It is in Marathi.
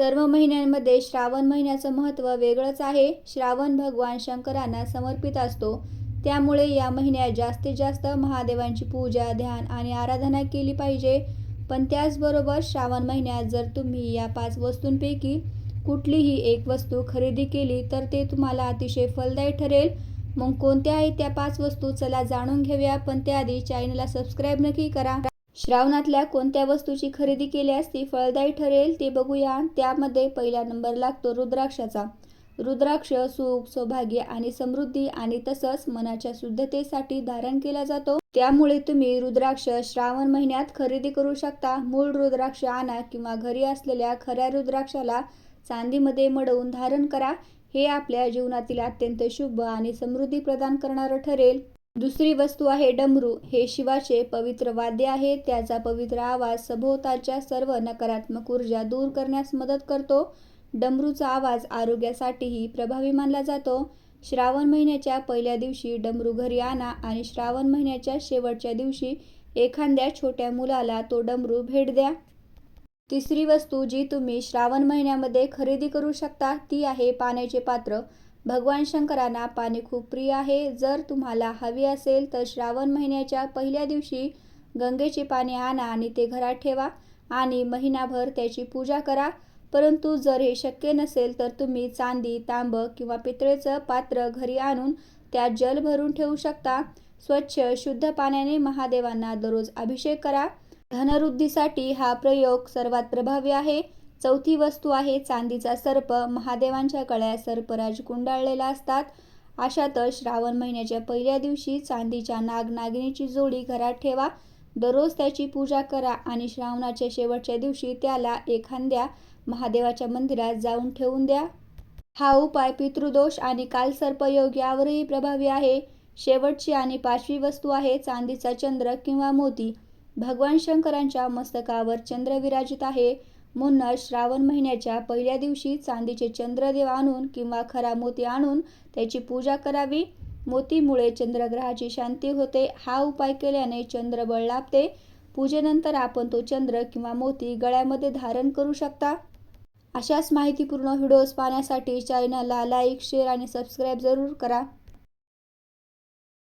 सर्व महिन्यांमध्ये श्रावण महिन्याचं महत्त्व वेगळंच आहे. श्रावण भगवान शंकरांना समर्पित असतो. त्यामुळे या महिन्यात जास्तीत जास्त महादेवांची पूजा ध्यान आणि आराधना केली पाहिजे. पण त्याचबरोबर श्रावण महिन्यात जर तुम्ही या पाच वस्तूंपैकी कुठलीही एक वस्तू खरेदी केली तर ते तुम्हाला अतिशय फलदायी ठरेल. मग कोणत्या आहेत त्या पाच वस्तू चला जाणून घेऊया पण त्याआधी चॅनलला सबस्क्राईब नक्की करा. श्रावणातल्या कोणत्या वस्तूची खरेदी केल्यास ती फळदायी ठरेल ते बघूया. त्यामध्ये पहिला नंबर लागतो रुद्राक्षाचा. रुद्राक्ष सुख सौभाग्य आणि समृद्धी आणि तसंच मनाच्या शुद्धतेसाठी धारण केला जातो. त्यामुळे तुम्ही रुद्राक्ष श्रावण महिन्यात खरेदी करू शकता. मूळ रुद्राक्ष आणा किंवा घरी असलेल्या खऱ्या रुद्राक्षाला चांदीमध्ये मडवून धारण करा. हे आपल्या जीवनातील अत्यंत शुभ आणि समृद्धी प्रदान करणारं ठरेल. दुसरी वस्तू आहे डमरू. हे शिवाचे पवित्र वाद्य आहे. त्याचा पवित्र आवाज सभोवताच्या सर्व नकारात्मक ऊर्जा दूर करण्यास मदत करतो. डमरूचा आवाज आरोग्यासाठीही प्रभावी मानला जातो. श्रावण महिन्याच्या पहिल्या दिवशी डमरू घरी आणा आणि श्रावण महिन्याच्या शेवटच्या दिवशी एखाद्या छोट्या मुलाला तो डमरू भेट द्या. तिसरी वस्तू जी तुम्ही श्रावण महिन्यामध्ये खरेदी करू शकता ती आहे पाण्याचे पात्र. भगवान शंकरांना पाणी खूप प्रिय आहे. जर तुम्हाला हवी असेल तर श्रावण महिन्याच्या पहिल्या दिवशी गंगेचे पाणी आणा आणि ते घरात ठेवा आणि महिनाभर त्याची पूजा करा. परंतु जर हे शक्य नसेल तर तुम्ही चांदी तांब किंवा पितळेचं पात्र घरी आणून त्यात जल भरून ठेवू शकता. स्वच्छ शुद्ध पाण्याने महादेवांना दररोज अभिषेक करा. धनवृद्धीसाठी हा प्रयोग सर्वात प्रभावी आहे. चौथी वस्तू आहे चांदीचा सर्प. महादेवांच्या कळ्या सर्पराज गुंडाळलेला असतात. अशातच श्रावण महिन्याच्या पहिल्या दिवशी चांदीच्या नागनागिनीची जोडी घरात ठेवा. दररोज त्याची पूजा करा आणि श्रावणाच्या शेवटच्या दिवशी त्याला एखाद्या महादेवाच्या मंदिरात जाऊन ठेवून द्या. हा उपाय पितृदोष आणि कालसर्पयोग यावरही प्रभावी आहे. शेवटची आणि पाचवी वस्तू आहे चांदीचा चंद्र किंवा मोती. भगवान शंकरांच्या मस्तकावर चंद्र विराजित आहे. म्हणूनच श्रावण महिन्याच्या पहिल्या दिवशी चांदीचे चंद्रदेव आणून किंवा खरा मोती आणून त्याची पूजा करावी. मोतीमुळे चंद्रग्रहाची शांती होते. हा उपाय केल्याने चंद्रबळ लाभते. पूजेनंतर आपण तो चंद्र किंवा मोती गळ्यामध्ये धारण करू शकता. अशाच माहितीपूर्ण व्हिडिओज पाहण्यासाठी चॅनलला लाईक शेअर आणि सबस्क्राईब जरूर करा.